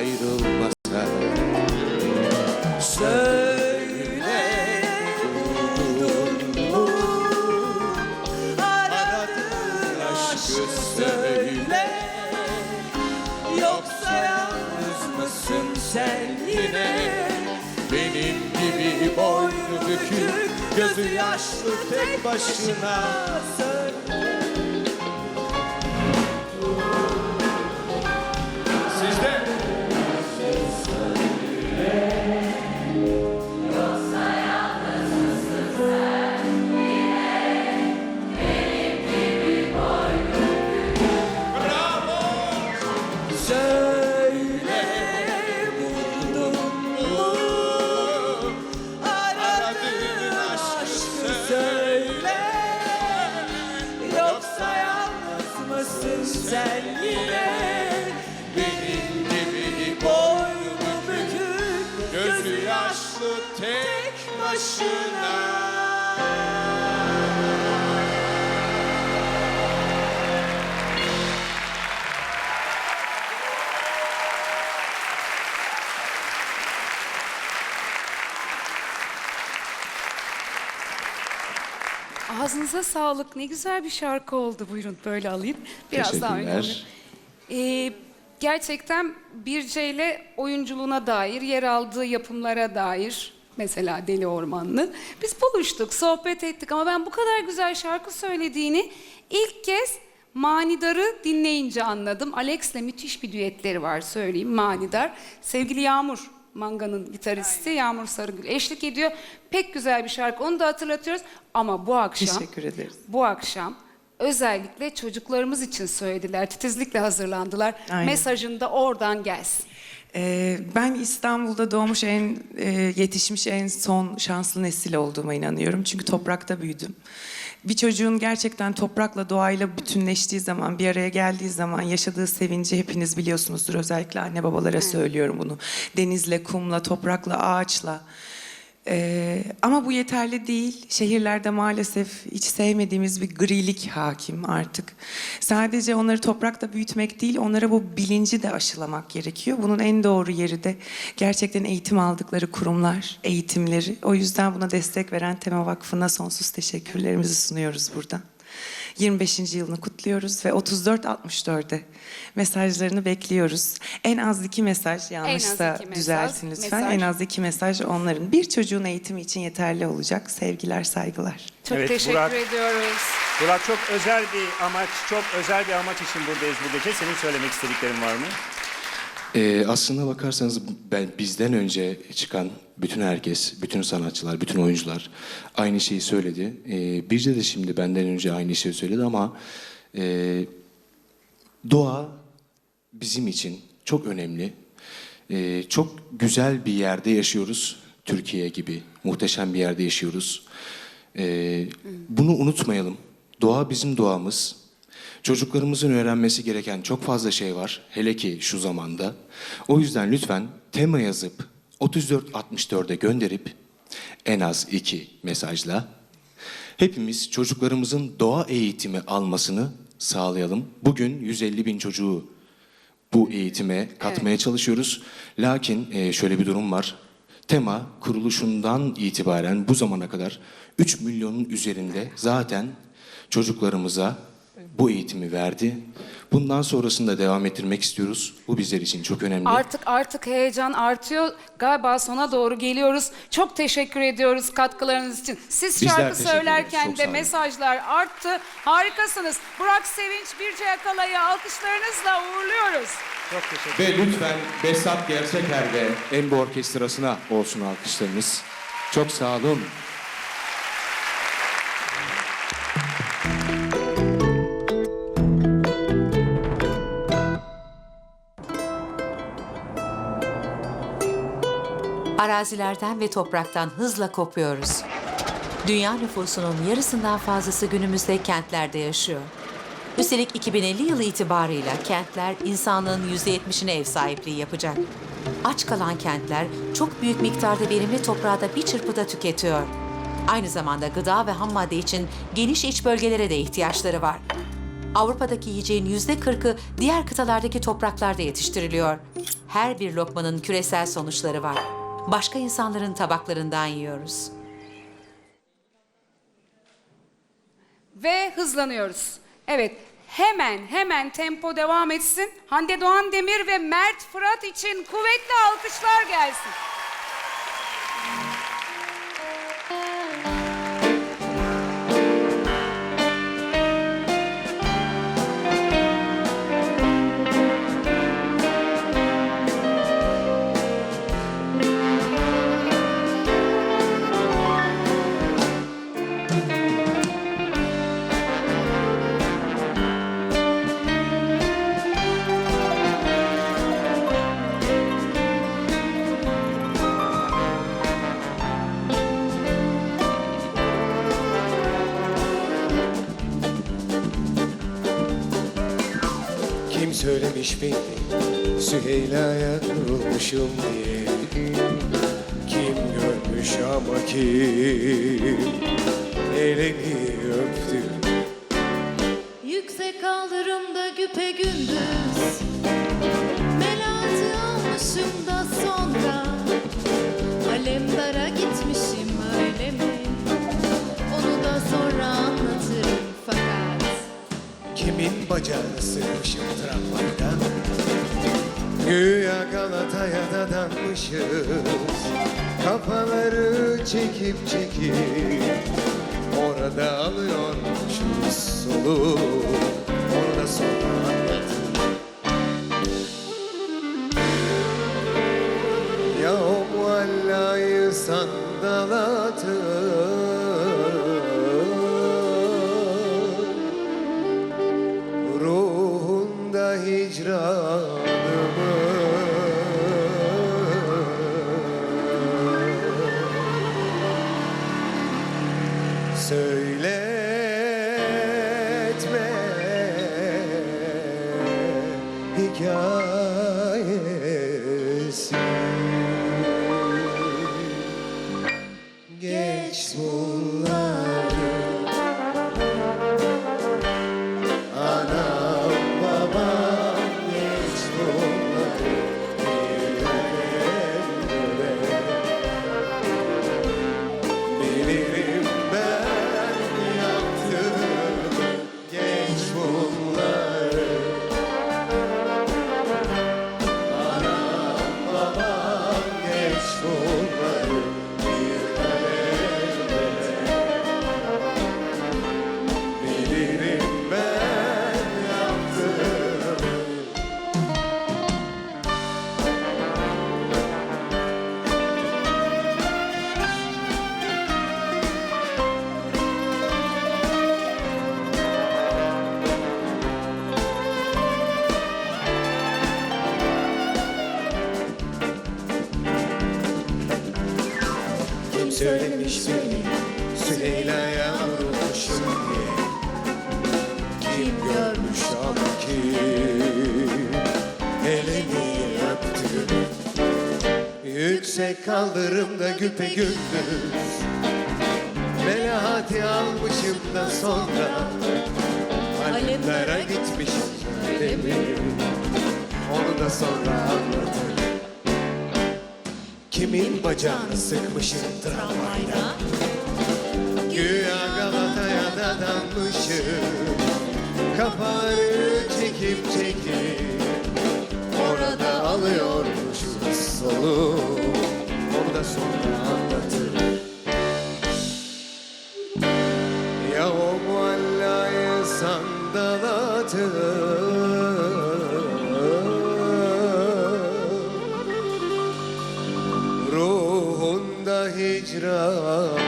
Cairo Ağzınıza sağlık. Ne güzel bir şarkı oldu. Buyurun böyle alayım. Biraz daha Teşekkürler. oynayalım. Ee, gerçekten Birce ile oyunculuğuna dair, yer aldığı yapımlara dair mesela Deli Ormanlı. Biz buluştuk, sohbet ettik ama ben bu kadar güzel şarkı söylediğini ilk kez Manidar'ı dinleyince anladım. Alex'le müthiş bir düetleri var söyleyeyim Manidar. Sevgili Yağmur Manga'nın gitaristi Yağmur Sarıgül eşlik ediyor. Pek güzel bir şarkı onu da hatırlatıyoruz. Ama bu akşam Teşekkür ederiz. bu akşam özellikle çocuklarımız için söylediler. Titizlikle hazırlandılar. Aynen. Mesajın da oradan gelsin. Ee, ben İstanbul'da doğmuş en e, yetişmiş en son şanslı nesil olduğuma inanıyorum. Çünkü toprakta büyüdüm. Bir çocuğun gerçekten toprakla doğayla bütünleştiği zaman, bir araya geldiği zaman yaşadığı sevinci hepiniz biliyorsunuzdur. Özellikle anne babalara söylüyorum bunu. Denizle, kumla, toprakla, ağaçla. Ee, ama bu yeterli değil. Şehirlerde maalesef hiç sevmediğimiz bir grilik hakim artık. Sadece onları toprakta büyütmek değil, onlara bu bilinci de aşılamak gerekiyor. Bunun en doğru yeri de gerçekten eğitim aldıkları kurumlar, eğitimleri. O yüzden buna destek veren Tema Vakfı'na sonsuz teşekkürlerimizi sunuyoruz burada. 25. yılını kutluyoruz ve 34-64'e mesajlarını bekliyoruz. En az iki mesaj yanlışsa iki mesaj, düzeltin lütfen. mesaj. En az iki mesaj onların. Bir çocuğun eğitimi için yeterli olacak. Sevgiler, saygılar. Çok Evet, teşekkür Burak. ediyoruz. Burak çok özel bir amaç, çok özel bir amaç için buradayız bu gece. Senin söylemek istediklerin var mı? Ee, aslına bakarsanız ben bizden önce çıkan bütün herkes, bütün sanatçılar, bütün oyuncular aynı şeyi söyledi. Ee, Birce de şimdi benden önce aynı şeyi söyledi ama e, doğa bizim için çok önemli. Ee, çok güzel bir yerde yaşıyoruz. Türkiye gibi muhteşem bir yerde yaşıyoruz. Ee, bunu unutmayalım. Doğa bizim doğamız. Çocuklarımızın öğrenmesi gereken çok fazla şey var. Hele ki şu zamanda. O yüzden lütfen tema yazıp 3464'e gönderip en az iki mesajla hepimiz çocuklarımızın doğa eğitimi almasını sağlayalım. Bugün 150 bin çocuğu bu eğitime katmaya çalışıyoruz. Lakin e, şöyle bir durum var. Tema kuruluşundan itibaren bu zamana kadar 3 milyonun üzerinde zaten çocuklarımıza bu eğitimi verdi. Bundan sonrasında devam ettirmek istiyoruz. Bu bizler için çok önemli. Artık artık heyecan artıyor. Galiba sona doğru geliyoruz. Çok teşekkür ediyoruz katkılarınız için. Siz Bizler şarkı teşekkür söylerken de olun. mesajlar arttı. Harikasınız. Burak Sevinç Birce Yakalay'ı alkışlarınızla uğurluyoruz. Çok teşekkür Ve lütfen Besat Gerçeker ve Embo Orkestrası'na olsun alkışlarınız. Çok sağ olun. Arazilerden ve topraktan hızla kopuyoruz. Dünya nüfusunun yarısından fazlası günümüzde kentlerde yaşıyor. Üstelik 2050 yılı itibarıyla kentler insanlığın %70'ine ev sahipliği yapacak. Aç kalan kentler çok büyük miktarda verimli toprağı da bir çırpıda tüketiyor. Aynı zamanda gıda ve ham madde için geniş iç bölgelere de ihtiyaçları var. Avrupa'daki yiyeceğin yüzde kırkı diğer kıtalardaki topraklarda yetiştiriliyor. Her bir lokmanın küresel sonuçları var. Başka insanların tabaklarından yiyoruz. Ve hızlanıyoruz. Evet, hemen hemen tempo devam etsin. Hande Doğan Demir ve Mert Fırat için kuvvetli alkışlar gelsin. Söylemiş beni Süheyla'ya vurulmuşum diye. Kim görmüş ama kim? Elini öptü. Yüksek kaldırımda güpe gündüz. Melatı almışım da sonra. Alemdara gitmişim öyle mi? Kimin bacağını sıkmışım tramvayda Güya Galata'ya dadanmışız Kafaları çekip çekip Orada alıyormuşuz solu Yüksek kaldırımda güpe gündüz. Melahati almışım da sonra Alemlere gitmişim mi? Onu da sonra anlatırım Kimin bacağını sıkmışım tramvayda? Güya Galata'ya dadanmışım Kafanı çekip çekip Orada alıyormuşuz solu Onu da sonra anlatırım. Ya o muallayı sandal atır Ruhunda hicranımı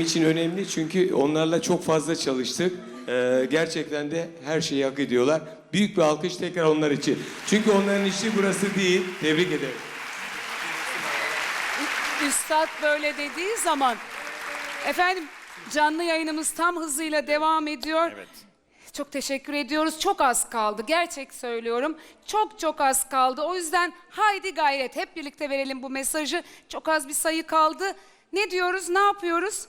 benim için önemli çünkü onlarla çok fazla çalıştık. Ee, gerçekten de her şeyi hak ediyorlar. Büyük bir alkış tekrar onlar için. Çünkü onların işi burası değil. Tebrik ederim. Üstad böyle dediği zaman efendim canlı yayınımız tam hızıyla devam ediyor. Evet. Çok teşekkür ediyoruz. Çok az kaldı. Gerçek söylüyorum. Çok çok az kaldı. O yüzden haydi gayret. Hep birlikte verelim bu mesajı. Çok az bir sayı kaldı. Ne diyoruz? Ne yapıyoruz?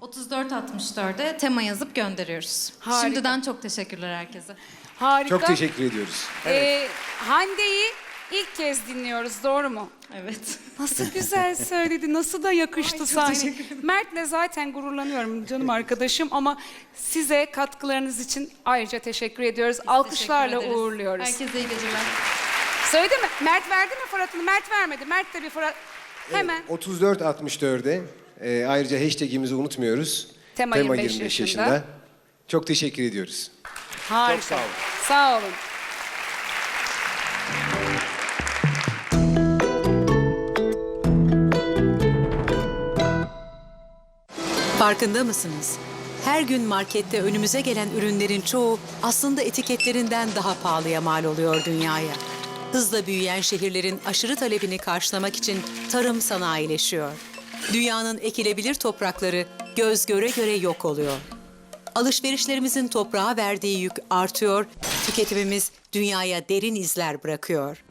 34-64'e tema yazıp gönderiyoruz. Harika. Şimdiden çok teşekkürler herkese. Harika. Çok teşekkür ediyoruz. Ee, Hande'yi ilk kez dinliyoruz. Doğru mu? Evet. Nasıl güzel söyledi, nasıl da yakıştı sahne. Mert'le zaten gururlanıyorum canım arkadaşım ama size katkılarınız için ayrıca teşekkür ediyoruz. Alkışlarla Teşekkür ederiz. uğurluyoruz. Herkese iyi geceler. Söyledi mi? Mert verdi mi Fırat'ını? Mert vermedi. Mert de bir Fırat... Hemen. 34-64'e e, ayrıca hashtagimizi unutmuyoruz. Tema 25 yaşında. Çok teşekkür ediyoruz. Harika. Çok sağ olun. Sağ olun. Farkında mısınız? Her gün markette önümüze gelen ürünlerin çoğu aslında etiketlerinden daha pahalıya mal oluyor dünyaya. Hızla büyüyen şehirlerin aşırı talebini karşılamak için tarım sanayileşiyor. Dünyanın ekilebilir toprakları göz göre göre yok oluyor. Alışverişlerimizin toprağa verdiği yük artıyor, tüketimimiz dünyaya derin izler bırakıyor.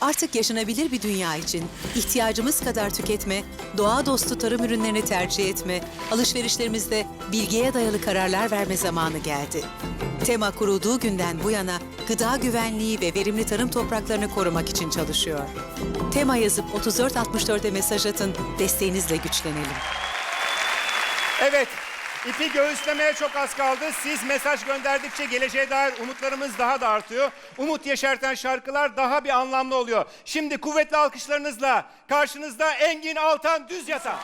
Artık yaşanabilir bir dünya için ihtiyacımız kadar tüketme, doğa dostu tarım ürünlerini tercih etme, alışverişlerimizde bilgiye dayalı kararlar verme zamanı geldi. Tema kurulduğu günden bu yana gıda güvenliği ve verimli tarım topraklarını korumak için çalışıyor. Tema yazıp 3464'e mesaj atın, desteğinizle güçlenelim. Evet. İpi göğüslemeye çok az kaldı. Siz mesaj gönderdikçe geleceğe dair umutlarımız daha da artıyor. Umut yeşerten şarkılar daha bir anlamlı oluyor. Şimdi kuvvetli alkışlarınızla karşınızda Engin Altan Düz Yatan.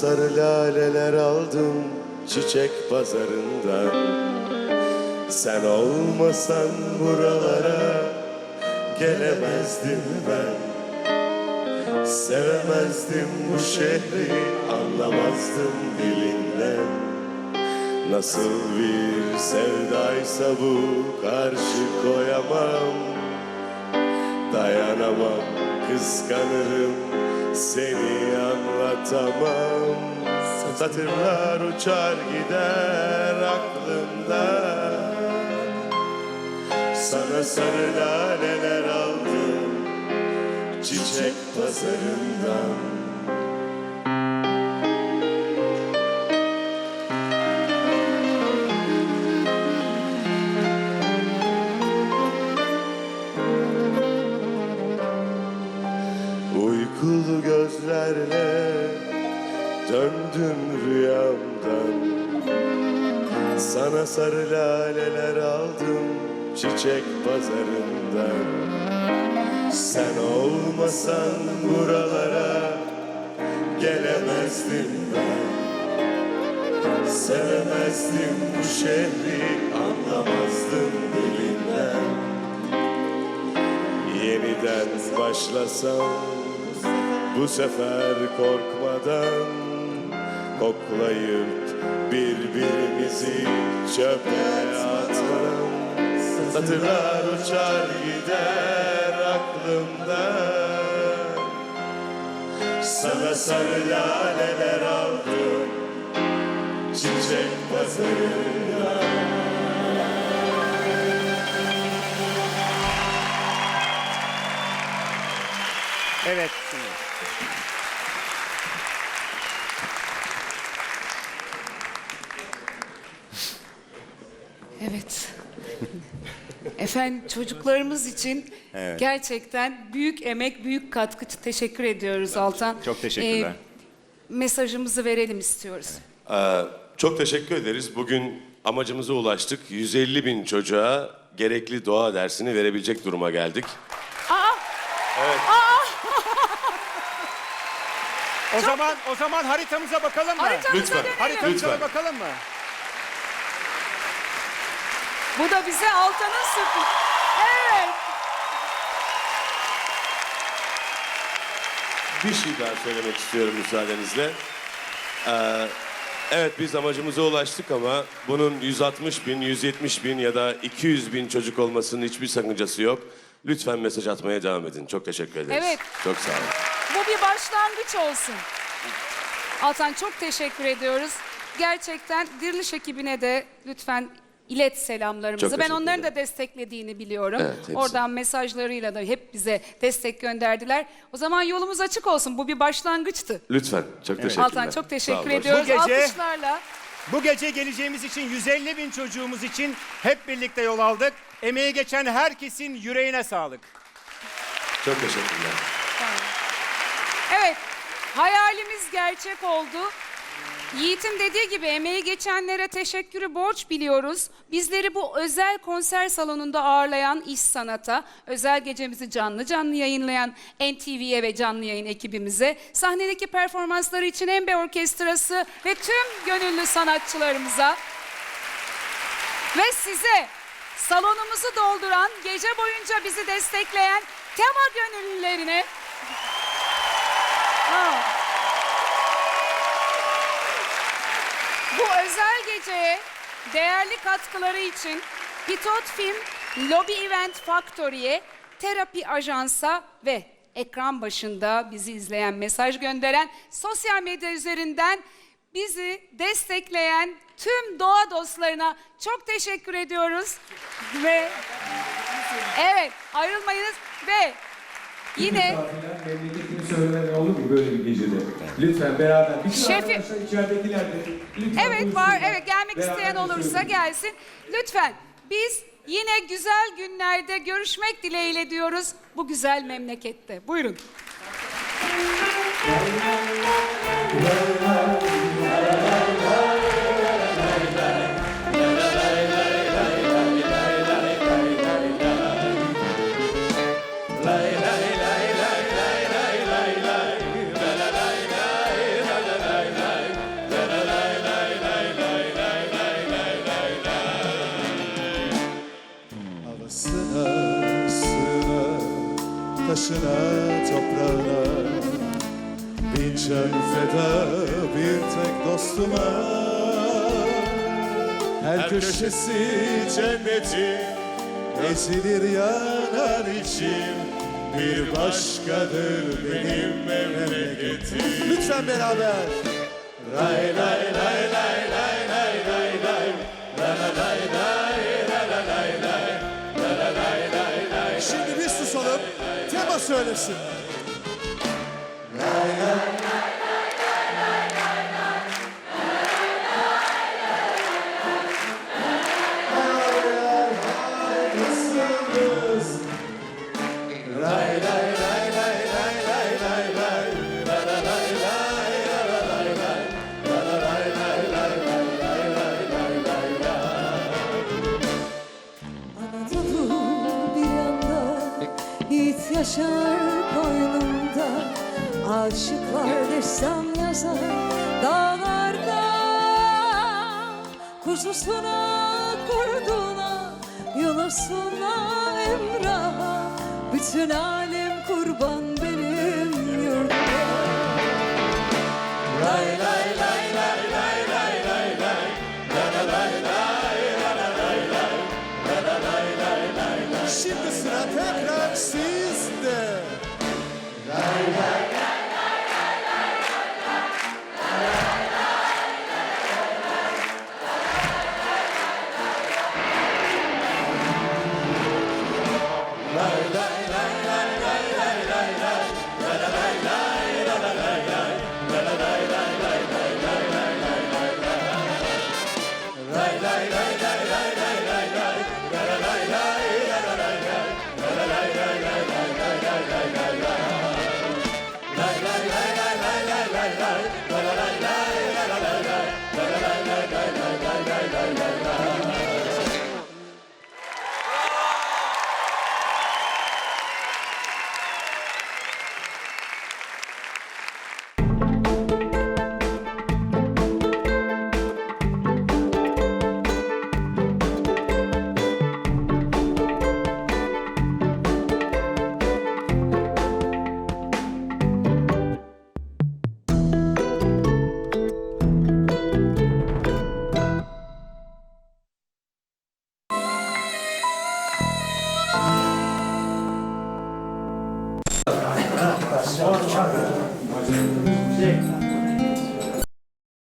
Sarı laleler aldım çiçek pazarından Sen olmasan buralara gelemezdim ben. Sevemezdim bu şehri anlamazdım dilinden Nasıl bir sevdaysa bu karşı koyamam. Dayanamam kıskanırım seni anlatamam. Satırlar uçar gider aklımda Sana sarı laleler aldım çiçek pazarından çiçek pazarından Sen olmasan buralara gelemezdim ben. Sevemezdim bu şehri anlamazdım dilinden. Yeniden başlasam bu sefer korkmadan Koklayıp birbirimizi çöpe atmadan Satırlar uçar gider aklımdan Sana sarı laleler aldım Çiçek pazarından Evet. Evet. Efendim çocuklarımız için gerçekten büyük emek, büyük katkı teşekkür ediyoruz Altan. Çok teşekkürler. Ee, mesajımızı verelim istiyoruz. Ee, çok teşekkür ederiz. Bugün amacımıza ulaştık. 150 bin çocuğa gerekli doğa dersini verebilecek duruma geldik. O zaman o zaman haritamıza bakalım mı? Haritamıza Lütfen. dönelim. Haritamıza Lütfen. bakalım mı? Bu da bize Altan'ın sürpriz. Evet. Bir şey daha söylemek istiyorum müsaadenizle. Ee, evet biz amacımıza ulaştık ama bunun 160 bin, 170 bin ya da 200 bin çocuk olmasının hiçbir sakıncası yok. Lütfen mesaj atmaya devam edin. Çok teşekkür ederiz. Evet. Çok sağ olun. Bu bir başlangıç olsun. Altan çok teşekkür ediyoruz. Gerçekten Diriliş ekibine de lütfen ilet selamlarımızı. Çok Ben onların da desteklediğini biliyorum. Evet, hepsi. Oradan mesajlarıyla da hep bize destek gönderdiler. O zaman yolumuz açık olsun. Bu bir başlangıçtı. Lütfen. Çok teşekkürler. Altan çok teşekkür ediyoruz. Bu gece- Alkışlarla. Bu gece geleceğimiz için 150 bin çocuğumuz için hep birlikte yol aldık. Emeği geçen herkesin yüreğine sağlık. Çok teşekkürler. Evet, hayalimiz gerçek oldu. Yiğit'in dediği gibi emeği geçenlere teşekkürü borç biliyoruz. Bizleri bu özel konser salonunda ağırlayan İş Sanat'a, özel gecemizi canlı canlı yayınlayan NTV'ye ve canlı yayın ekibimize, sahnedeki performansları için Embe Orkestrası ve tüm gönüllü sanatçılarımıza ve size salonumuzu dolduran, gece boyunca bizi destekleyen tema gönüllülerine Bu özel geceye değerli katkıları için Hitot Film, Lobby Event Factory'ye, Terapi Ajans'a ve ekran başında bizi izleyen, mesaj gönderen, sosyal medya üzerinden bizi destekleyen tüm doğa dostlarına çok teşekkür ediyoruz. Ve evet ayrılmayınız ve yine Memleketini söylemen olur mu böyle bir gecede? Lütfen beraber. Bütün Şefi- arkadaşlar içeridekiler de. Lütfen Evet var. Evet gelmek Beraber isteyen olursa gelsin. Lütfen biz yine güzel günlerde görüşmek dileğiyle diyoruz bu güzel memlekette. Buyurun. Feda bir tek dostuma. Her köşesi cennetin Ezilir yanar içim. Bir başkadır benim memleketim. Lütfen beraber. Ray lay lay lay lay lay lay lay. La la lay lay la la lay lay. La la lay lay lay Şimdi bir susalım Tema söylesin. Anadolu Yiğit yaşar koynunda Aşıklar destan yazar Dağlarda. Kuzusuna kurduna Yunus'una Emrah'a Bütün alem